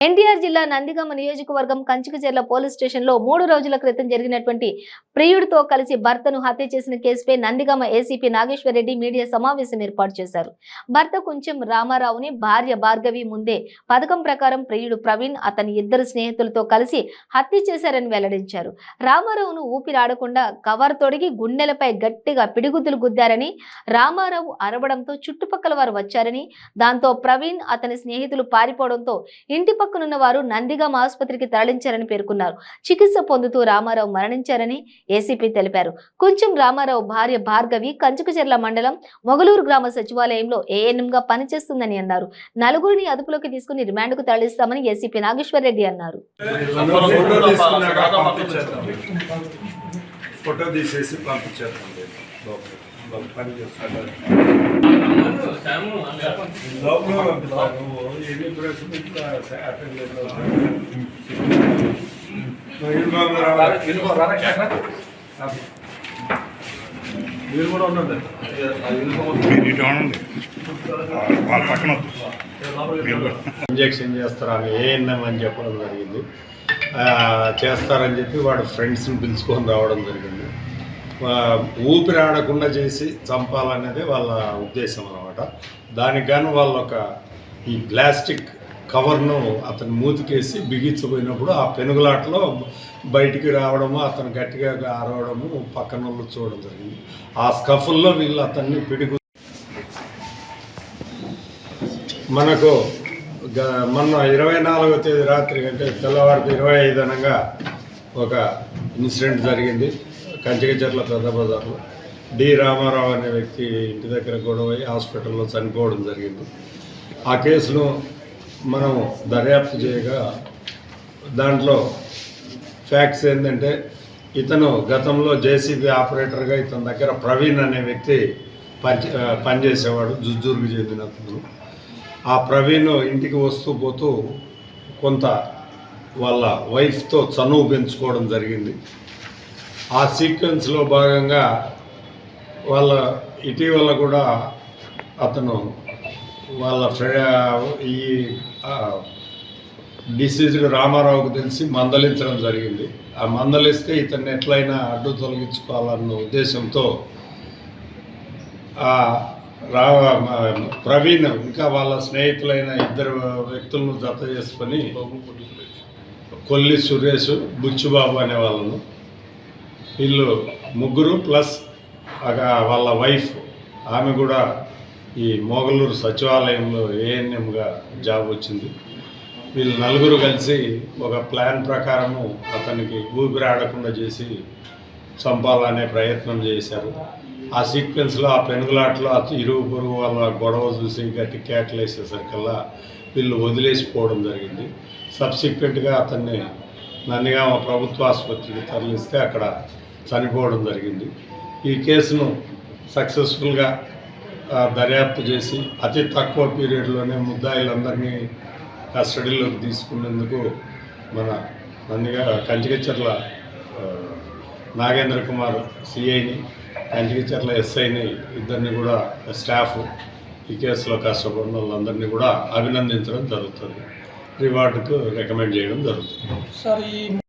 ఎన్టీఆర్ జిల్లా నందిగామ నియోజకవర్గం కంచికచెర్ల పోలీస్ స్టేషన్లో మూడు రోజుల క్రితం జరిగినటువంటి ప్రియుడితో కలిసి భర్తను హత్య చేసిన కేసుపై నందిగామ ఏసీపీ నాగేశ్వర్ రెడ్డి మీడియా సమావేశం ఏర్పాటు చేశారు. భర్త కొంచెం రామారావుని భార్య భార్గవి ముందే పథకం ప్రకారం ప్రియుడు ప్రవీణ్ అతని ఇద్దరు స్నేహితులతో కలిసి హత్య చేశారని వెల్లడించారు. రామారావును ఊపిరాడకుండా కవర్ తొడిగి గుండెలపై గట్టిగా పిడిగుద్దులు గుద్దారని రామారావు అరవడంతో చుట్టుపక్కల వారు వచ్చారని దాంతో ప్రవీణ్ అతని స్నేహితులు పారిపోవడంతో ఇంటి పక్కనున్న వారు నందిగామ ఆసుపత్రికి తరలించారని పేర్కొన్నారు. చికిత్స పొందుతూ రామారావు మరణించారని ఏసీపీ తెలిపారు. కొంచెం రామారావు భార్య భార్గవి కంచుకచెర్ల మండలం మొగలూరు గ్రామ సచివాలయంలో ఏఎన్ఎం గా పనిచేస్తుందని అన్నారు. నలుగురిని అదుపులోకి తీసుకుని రిమాండ్కు తరలిస్తామని ఏసీపీ నాగేశ్వర్ రెడ్డి అన్నారు. ఫోటో తీసేసి పంపించేద్దాం. పని లోపల నువ్వు ఎన్ని అటెండ్. మీరు కూడా ఉండండి వాళ్ళ పక్కన. ఇంజెక్షన్ చేస్తారు ఆమె ఏఎన్ఎం అని చెప్పడం జరిగింది. ఆ, చేస్తారని చెప్పి వాడు ఫ్రెండ్స్ని పిలుచుకొని రావడం జరిగింది. ఊపిరాడకుండా ఊపిరి ఆడకుండా చేసి చంపాలనేది వాళ్ళ ఉద్దేశం అనమాట దానికి గాను వాళ్ళు ఒక ఈ ప్లాస్టిక్ కవర్ను అతను మూతికేసి బిగించిపోయినప్పుడు ఆ పెనుగులాటలో బయటికి రావడము అతను గట్టిగా అరవడము పక్కన వాళ్ళు చూడడం జరిగింది. ఆ స్కఫుల్లో వీళ్ళు అతన్ని పిడుగు మనకు గ- మొన్న ఇరవై నాలుగో తేదీ రాత్రి అంటే తెల్లవారికి ఇరవై ఐదు అనగా ఒక ఇన్సిడెంట్ జరిగింది. కంచికచర్ల పెద్ద బజార్లో. డి. రామారావు అనే వ్యక్తి ఇంటి దగ్గర గొడవ అయి హాస్పిటల్లో చనిపోవడం జరిగింది. ఆ కేసును మనం దర్యాప్తు చేయగా దాంట్లో ఫ్యాక్ట్స్ ఏంటంటే ఇతను గతంలో జేసీబీ ఆపరేటర్గా ఇతని దగ్గర ప్రవీణ్ అనే వ్యక్తి పని పనిచేసేవాడు జుజ్జూరుకు చెందిన అతను. ఆ ప్రవీణ్ ఇంటికి వస్తూ పోతూ కొంత వాళ్ళ వైఫ్తో చనువు పెంచుకోవడం జరిగింది. ఆ సీక్వెన్స్లో భాగంగా వాళ్ళ ఇటీవల కూడా అతను వాళ్ళ ఈ డిసీజ్డ్ రామారావుకు తెలిసి మందలించడం జరిగింది. ఆ మందలిస్తే ఇతన్ని ఎట్లయినా అడ్డు తొలగించుకోవాలన్న ఉద్దేశంతో ఆ రా ప్రవీణ్ ఇంకా వాళ్ళ స్నేహితులైన ఇద్దరు వ్యక్తులను జత చేసుకొని కొల్లి సురేష్ బుచ్చుబాబు అనే వాళ్ళను వీళ్ళు ముగ్గురు ప్లస్ వాళ్ళ వైఫ్. ఆమె కూడా ఈ మోగలూరు సచివాలయంలో ఏఎన్ఎంగా జాబ్ వచ్చింది. వీళ్ళు నలుగురు కలిసి ఒక ప్లాన్ ప్రకారము అతనికి ఊపిరి ఆడకుండా చేసి చంపాలనే ప్రయత్నం చేశారు. ఆ సీక్వెన్స్లో ఆ పెనుగులాట్లో ఆ ఇరుగు పొరుగు వాళ్ళ గొడవ చూసి గట్టి కేకలు వేసేసరికల్లా వీళ్ళు వదిలేసిపోవడం జరిగింది. సబ్సిక్వెంట్గా అతన్ని నందిగామ ప్రభుత్వ ఆసుపత్రికి తరలిస్తే అక్కడ చనిపోవడం జరిగింది. ఈ కేసును సక్సెస్ఫుల్గా దర్యాప్తు చేసి అతి తక్కువ పీరియడ్లోనే ముద్దాయిలందరినీ కస్టడీలోకి తీసుకున్నందుకు మన నందిగా కంచికచర్ల నాగేంద్ర కుమార్ సిఐని కంచికచర్ల ఎస్ఐని ఇద్దరిని కూడా స్టాఫ్ ఈ కేసులో కష్టపడిన వాళ్ళందరినీ కూడా అభినందించడం జరుగుతుంది. రివార్డుకు రికమెండ్ చేయడం జరుగుతుంది.